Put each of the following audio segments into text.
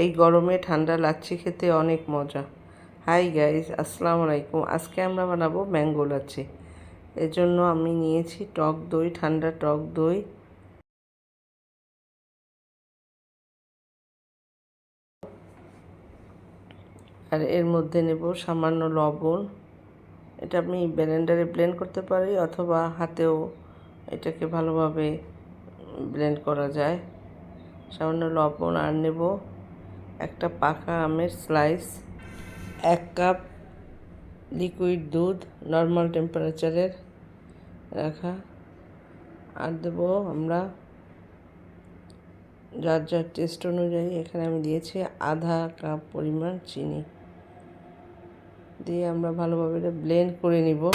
এই গরমে ঠান্ডা লাচ্ছি খেতে অনেক মজা। হাই গাইস আসসালামু আলাইকুম। আজকে আমরা বানাবো ম্যাঙ্গো লাচ্ছি। এর জন্য আমি নিয়েছি টক দই, ঠান্ডা টক দই। আর এর মধ্যে নেব সামান্য লবণ। এটা আমি ব্লেন্ডারে ব্লেন্ড করতে পারি, অথবা হাতেও এটাকে ভালোভাবে ব্লেন্ড করা যায়। সামান্য লবণ আর নেব। একটা পাকা আমের স্লাইস এক কাপ লিকুইড দুধ নর্মাল টেম্পারেচারের রাখা। আর দেব আমরা যার যার টেস্ট অনুযায়ী এখানে আমি দিয়েছি আধা কাপ পরিমাণ চিনি। দিয়ে আমরা ভালোভাবে এটা ব্লেন্ড করে নিব।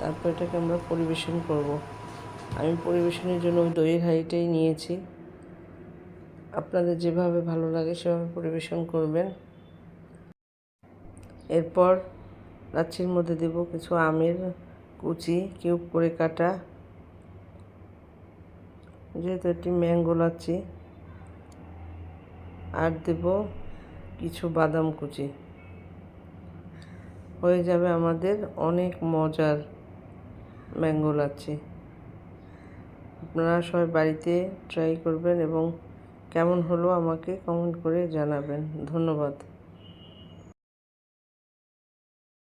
তারপর এটাকে আমরা পরিবেশন করব। আমি পরিবেশনের জন্য ওই দইয়ের হাঁড়িটাই নিয়েছি। আপনাদের যেভাবে ভালো লাগে সেভাবে পরিবেশন করবেন। এরপর লাচ্ছির মধ্যে দেব কিছু আমের কুচি, কিউব করে কাটা। যেহেতু এটি ম্যাঙ্গো লাচ্ছি, আর দেব কিছু বাদাম কুচি। হয়ে যাবে আমাদের অনেক মজার ম্যাঙ্গো লাচ্ছি। আপনারা সবাই বাড়িতে ট্রাই করবেন এবং কেমন হলো আমাকে কমেন্ট করে জানাবেন। ধন্যবাদ।